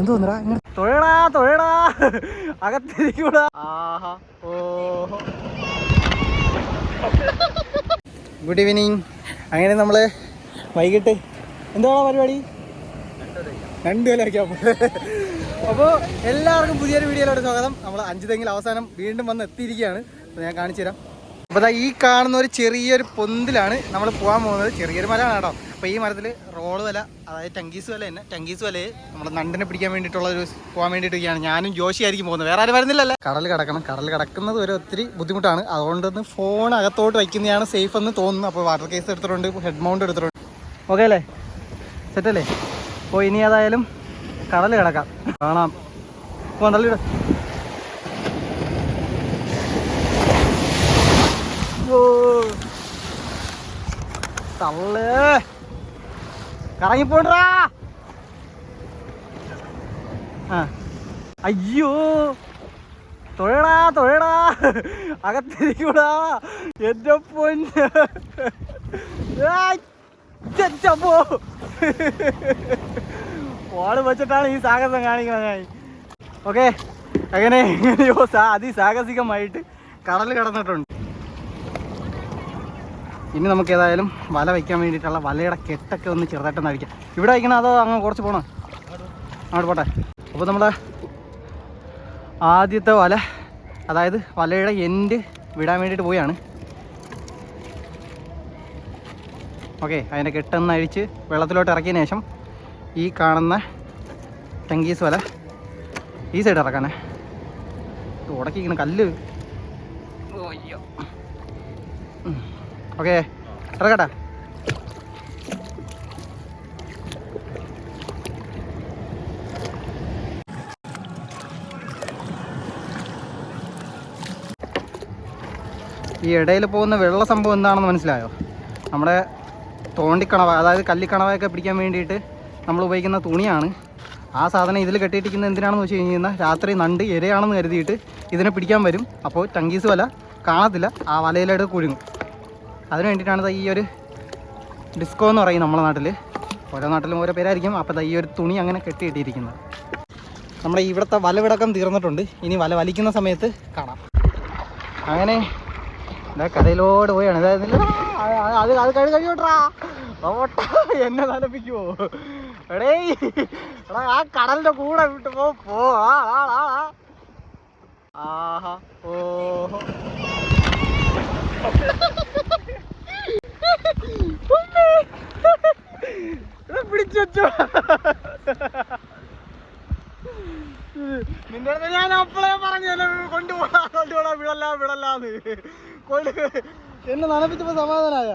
എന്തോന്നടാ? ഇങ്ങനെ തൊഴടാ തൊഴടാ. അകത്തിരിക്കൂടാ. Good evening അങ്ങനെ നമ്മൾ വൈകിട്ട് എന്താണ് പരിപാടി? രണ്ടു വിലയൊക്കെ അപ്പോൾ എല്ലാവർക്കും പുതിയൊരു വീഡിയോയിലോട്ട് സ്വാഗതം. നമ്മൾ അഞ്ച് തെങ്ങിൽ അവസാനം വീണ്ടും വന്ന് എത്തിയിരിക്കുകയാണ്. അപ്പോൾ ഞാൻ കാണിച്ചു തരാം അപ്പോൾ ഈ കാണുന്ന ഒരു ചെറിയൊരു പൊന്തിലാണ് നമ്മൾ പോകാൻ പോകുന്നത്. ചെറിയൊരു മരമാണ് കേട്ടോ. അപ്പോൾ ഈ മരത്തിൽ റോൾ വല അതായത് ടങ്കീസ് വല തന്നെ. ടങ്കീസ് വലയെ നമ്മുടെ നണ്ടിനെ പിടിക്കാൻ വേണ്ടിട്ടുള്ള ഒരു പോകാൻ വേണ്ടിയിട്ടൊക്കെയാണ്. ഞാനും ജോഷി ആയിരിക്കും പോകുന്നത്. വേറെ ആരും വരുന്നില്ലല്ലേ? കടൽ കിടക്കണം. കടൽ കിടക്കുന്നത് വരെ ഒത്തിരി ബുദ്ധിമുട്ടാണ്. അതുകൊണ്ടൊന്ന് ഫോൺ അകത്തോട്ട് വയ്ക്കുന്നതാണ് സേഫ് എന്ന് തോന്നുന്നു. അപ്പോൾ വാട്ടർ കേസ് എടുത്തിട്ടുണ്ട് ഹെഡ് മൗണ്ട് എടുത്തിട്ടുണ്ട്. ഓക്കെ അല്ലേ? സെറ്റല്ലേ അപ്പോൾ ഇനി ഏതായാലും കടൽ കിടക്കാം. കാണാം. പോകാൻ തള്ളിയിട തള്ളേ. കറങ്ങിപ്പോണ്ടാ അയ്യോ. തൊഴടാ തൊഴടാ. അകത്തിരിക്കൂടാ. എന്റെ പൊന്ന്. ഓൾ വെച്ചിട്ടാണ് ഈ സാഹസം കാണിക്കുന്നത്. ഞാൻ ഓക്കെ. അങ്ങനെ എങ്ങനെയോ അതിസാഹസികമായിട്ട് കടൽ കടന്നിട്ടുണ്ട്. ഇനി നമുക്ക് ഏതായാലും വല വയ്ക്കാൻ വേണ്ടിയിട്ടുള്ള വലയുടെ കെട്ടൊക്കെ ഒന്ന് ചെറുതായിട്ടൊന്ന് അടിക്കാം ഇവിടെ വയ്ക്കണം അതോ അങ്ങ് കുറച്ച് പോകണം അങ്ങോട്ട് പോട്ടെ. അപ്പോൾ നമ്മുടെ ആദ്യത്തെ വല അതായത് വലയുടെ എൻഡ് വിടാൻ വേണ്ടിയിട്ട് പോയാണ് ഓക്കെ അതിന്റെ കെട്ടൊന്ന് അഴിച്ച് വെള്ളത്തിലോട്ട് ഇറക്കിയതിന് ശേഷം ഈ കാണുന്ന ടങ്കീസ് വല ഈ സൈഡ് ഇറക്കാനേ. ഉടക്കിക്കണം കല്ല് ഓക്കെ ഇറക്കട്ടെ ഈ ഇടയിൽ പോകുന്ന വെള്ള സംഭവം എന്താണെന്ന് മനസ്സിലായോ? നമ്മുടെ തോണ്ടിക്കണവ അതായത് കല്ലിക്കണവയൊക്കെ പിടിക്കാൻ വേണ്ടിയിട്ട് നമ്മൾ ഉപയോഗിക്കുന്ന തുണിയാണ്. ആ സാധനം ഇതിൽ കെട്ടിയിട്ടിരിക്കുന്നത് എന്തിനാണെന്ന് വെച്ച് കഴിഞ്ഞാൽ രാത്രി നണ്ട് ഇരയാണെന്ന് കരുതിയിട്ട് ഇതിനെ പിടിക്കാൻ വരും. അപ്പോൾ ടങ്കീസ് വല കാണത്തില്ല ആ വലയിലായിട്ട് കുഴുങ്ങും. അതിന് വേണ്ടിയിട്ടാണ് ഈ ഒരു ഡിസ്കോ എന്ന് പറയും നമ്മുടെ നാട്ടിൽ ഓരോ നാട്ടിലും ഓരോ പേരായിരിക്കും. അപ്പോൾ ഈ ഒരു തുണി അങ്ങനെ കെട്ടിയിട്ടിരിക്കുന്നത്. നമ്മുടെ ഇവിടുത്തെ വലവിടക്കം തീർന്നിട്ടുണ്ട്. ഇനി വല വലിക്കുന്ന സമയത്ത് കാണാം. അങ്ങനെ ഇതാ കടയിലോട് പോയാണ്. അതായത് അത് അത് കഴി കഴിയോട്ടാ എന്നെ തലപ്പിക്കുവോ എടേ എടാ ആ കടലിന്റെ കൂടെ വിട്ട് പോ പോ. ആഹാ ഓഹോ. വെച്ചോ നിന്റെ അടുത്ത് ഞാൻ അപ്പളേ പറഞ്ഞല്ലോ കൊണ്ടുപോടാ കൊണ്ടുപോടാ വിടല്ല വിടല്ലാന്ന്. കൊണ്ട് എന്നെ നനപ്പിച്ചപ്പോ സമാധാനായ?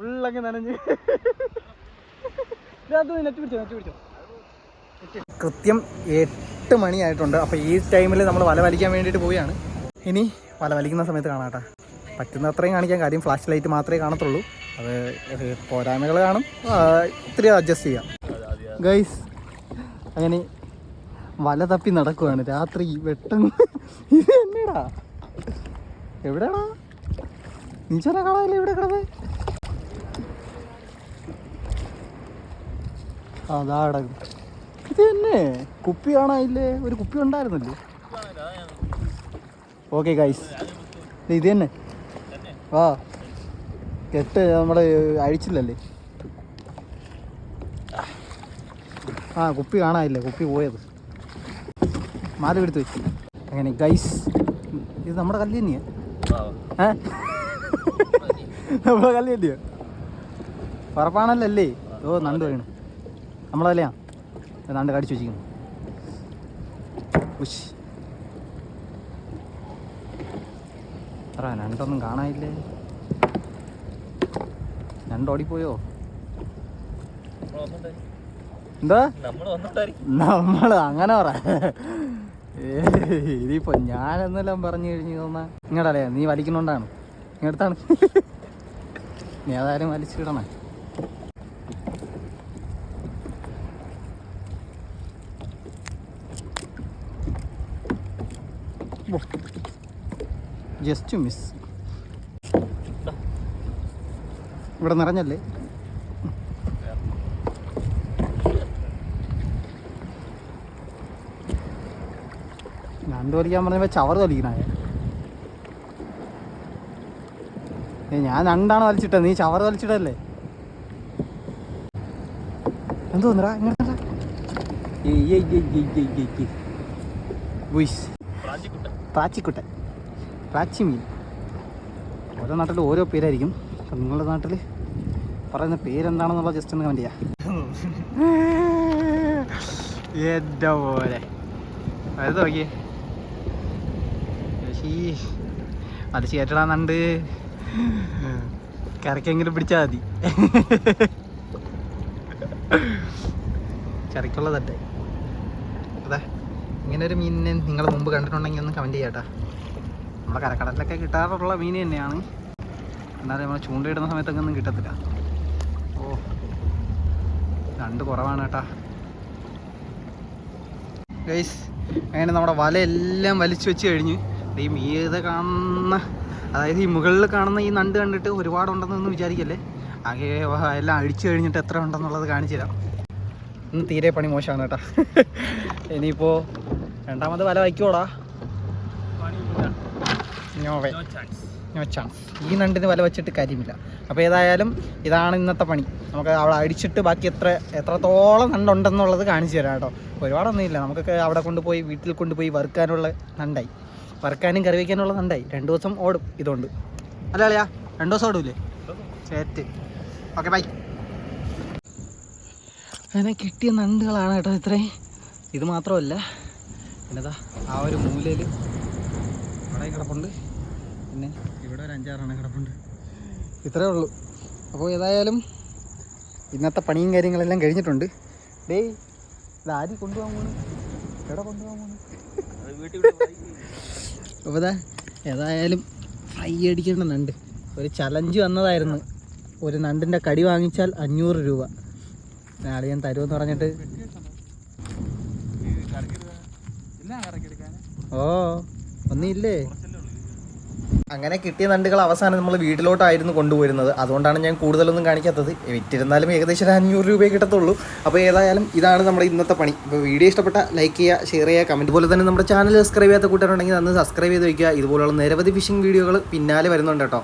ഉള്ളങ്ങ് നനഞ്ഞ്. നെറ്റ് പിടിച്ചോ നെറ്റ് പിടിച്ചോ. കൃത്യം എട്ട് മണിയായിട്ടുണ്ട്. അപ്പോൾ ഈ ടൈമിൽ നമ്മൾ വല വലിക്കാൻ വേണ്ടിയിട്ട് പോവുകയാണ്. ഇനി വല വലിക്കുന്ന സമയത്ത് കാണാട്ടാ പറ്റുന്ന അത്രയും കാണിക്കാൻ കാര്യം ഫ്ലാഷ് ലൈറ്റ് മാത്രമേ കാണത്തുള്ളൂ. അത് പോരായ്മകൾ കാണും. ഇത്തിരി അഡ്ജസ്റ്റ് ചെയ്യാം. ഗൈസ് അങ്ങനെ വല തപ്പി നടക്കുവാണ്. രാത്രി വെട്ടം. ഇത് എന്നടാ? എവിടെയാടാ നീച്ചനെ കാണാനില്ല ഇവിടെ കിടന്ന്? അതാട. ഇത് തന്നെ കുപ്പി കാണാനില്ലേ? ഒരു കുപ്പി ഉണ്ടായിരുന്നല്ലേ. ഓക്കെ ഗൈസ് ഇത് തന്നെ ആ കെട്ട് നമ്മൾ അഴിച്ചില്ലല്ലേ? ആ കുപ്പി കാണാനില്ല? കുപ്പി പോയത്. മാല എടുത്ത് വെച്ചു. അങ്ങനെ ഗൈസ് ഇത് നമ്മുടെ കല്ല് തന്നെയാ? ഏ? നമ്മുടെ കല്ല് തന്നെയാ? പറപ്പാണല്ലേ ഓ നണ്ട് വീണ്. നമ്മളതല്ലയാ നണ്ട് കടിച്ചു വെച്ചിരിക്കുന്നു. ഉഷ് അറ രണ്ടൊന്നും കാണാനില്ലേ? രണ്ടോടിപ്പോയോ എന്താ? നമ്മൾ അങ്ങനെ പറ. ഇതിപ്പോ ഞാനെന്നെല്ലാം പറഞ്ഞു കഴിഞ്ഞു തോന്നാ. ഇങ്ങടല്ലേ നീ വലിക്കുന്നോണ്ടാണ്. ഇങ്ങടുത്താണ്. നീ ഏതായാലും വലിച്ചിടണേ. Just miss. ഇവിടെ നിറഞ്ഞല്ലേ? നണ്ട് വലിക്കാൻ പറഞ്ഞപ്പോൾ ചവറ് വലിക്കണായ ഏ ഞാൻ രണ്ടാണ് വലിച്ചിട്ടത്. നീ ചവറ് വലിച്ചിട്ടല്ലേ എന്ത് തോന്നടാ ഇങ്ങോട്ടാ പ്രാച്ചിക്കുട്ടൻ. പ്രാച്ചി മീൻ ഓരോ നാട്ടിൽ ഓരോ പേരായിരിക്കും. അപ്പം നിങ്ങളുടെ നാട്ടിൽ പറയുന്ന പേരെന്താണെന്നുള്ള ജസ്റ്റ് ഒന്ന് കമന്റ് ചെയ്യാം. എന്റെ പോലെ അത് നോക്കിയേ. അത് ചേട്ടടാന്നുണ്ട് കരക്കെങ്കിലും പിടിച്ചാൽ മതി. കറിക്കുള്ളതട്ടെ അതെ ഇങ്ങനെ ഒരു മീനിനെ നിങ്ങൾ മുമ്പ് കണ്ടിട്ടുണ്ടെങ്കിൽ ഒന്ന് കമന്റ് ചെയ്യാട്ടാ. നമ്മുടെ കരക്കടലിലൊക്കെ കിട്ടാറുള്ള മീൻ തന്നെയാണ്. എന്നാലും നമ്മൾ ചൂണ്ടയിടുന്ന സമയത്തൊക്കെ ഒന്നും കിട്ടത്തില്ല. ഓ രണ്ട് കുറവാണ് കേട്ടാ ഗൈസ് അങ്ങനെ നമ്മുടെ വലയെല്ലാം വലിച്ചു വെച്ച് കഴിഞ്ഞ് ഈ മീത കാണുന്ന അതായത് ഈ മുകളിൽ കാണുന്ന ഈ നണ്ട് കണ്ടിട്ട് ഒരുപാടുണ്ടെന്നൊന്നും വിചാരിക്കല്ലേ? ആകെ എല്ലാം അഴിച്ചു കഴിഞ്ഞിട്ട് എത്ര ഉണ്ടെന്നുള്ളത് കാണിച്ചു തരാം. ഇന്ന് തീരെ പണി മോശമാണ് കേട്ടാ. ഇനിയിപ്പോൾ രണ്ടാമത് വല വയ്ക്കോടാ നോവേ നോ ചാൻസ് ഈ നണ്ടിന് വല വെച്ചിട്ട് കാര്യമില്ല. അപ്പോൾ ഏതായാലും ഇതാണ് ഇന്നത്തെ പണി. നമുക്ക് അവിടെ അടിച്ചിട്ട് ബാക്കി എത്ര എത്രത്തോളം നണ്ടുണ്ടെന്നുള്ളത് കാണിച്ചു തരാം കേട്ടോ. ഒരുപാടൊന്നുമില്ല. നമുക്കൊക്കെ അവിടെ കൊണ്ടുപോയി വീട്ടിൽ കൊണ്ടുപോയി വറുക്കാനുള്ള നണ്ടായി. വറുക്കാനും കറി വയ്ക്കാനുള്ള നണ്ടായി രണ്ട് ദിവസം ഓടും ഇതുകൊണ്ട്. അല്ല അളിയാ രണ്ട് ദിവസം ഓടൂലേ? ചേറ്റ്. Okay bye. അങ്ങനെ കിട്ടിയ നണ്ടുകളാണ് കേട്ടോ ഇത്രയും ഇത് മാത്രമല്ല പിന്നെതാ ആ ഒരു മൂലയിൽ അവിടെ കിടപ്പുണ്ട്. പിന്നെ ഇവിടെ ഒരു അഞ്ചാറെണ്ണം കിടപ്പുണ്ട്. ഇത്രേ ഉള്ളൂ. അപ്പോൾ ഏതായാലും ഇന്നത്തെ പണിയും കാര്യങ്ങളെല്ലാം കഴിഞ്ഞിട്ടുണ്ട്. ഡേയ് ഇത് ആര് കൊണ്ടുപോകാൻ പോണു? എവിടെ കൊണ്ടുപോകാൻ പോണ്? അപ്പോൾ ഏതായാലും ഫ്രൈ അടിക്കേണ്ട നണ്ട്. ഒരു ചലഞ്ച് വന്നതായിരുന്നു. ഒരു നണ്ടിന്റെ കടി വാങ്ങിച്ചാൽ അഞ്ഞൂറ് രൂപ. നാളെ ഞാൻ തരുമെന്ന് പറഞ്ഞിട്ട്. ഓ ഒന്നുമില്ലേ അങ്ങനെ കിട്ടിയ നണ്ടുകൾ അവസാനം നമ്മൾ വീട്ടിലോട്ടായിരുന്നു കൊണ്ടുപോയിരുന്നത്. അതുകൊണ്ടാണ് ഞാൻ കൂടുതലൊന്നും കാണിക്കാത്തത്. വിറ്റിരുന്നാലും ഏകദേശം ഒരു അഞ്ഞൂറ് രൂപയെ കിട്ടത്തുള്ളൂ. അപ്പോൾ ഏതായാലും ഇതാണ് നമ്മുടെ ഇന്നത്തെ പണി. ഇപ്പോൾ വീഡിയോ ഇഷ്ടപ്പെട്ട ലൈക്ക് ചെയ്യുക ഷെയർ ചെയ്യുക കമന്റ് പോലെ തന്നെ നമ്മുടെ ചാനൽ സബ്സ്ക്രൈബ് ചെയ്യാത്ത കൂട്ടുകാരുണ്ടെങ്കിൽ അന്ന് സബ്സ്ക്രൈബ് ചെയ്ത് വയ്ക്കുക ഇതുപോലുള്ള നിരവധി ഫിഷിംഗ് വീഡിയോകൾ പിന്നാലെ വരുന്നുണ്ട് കേട്ടോ.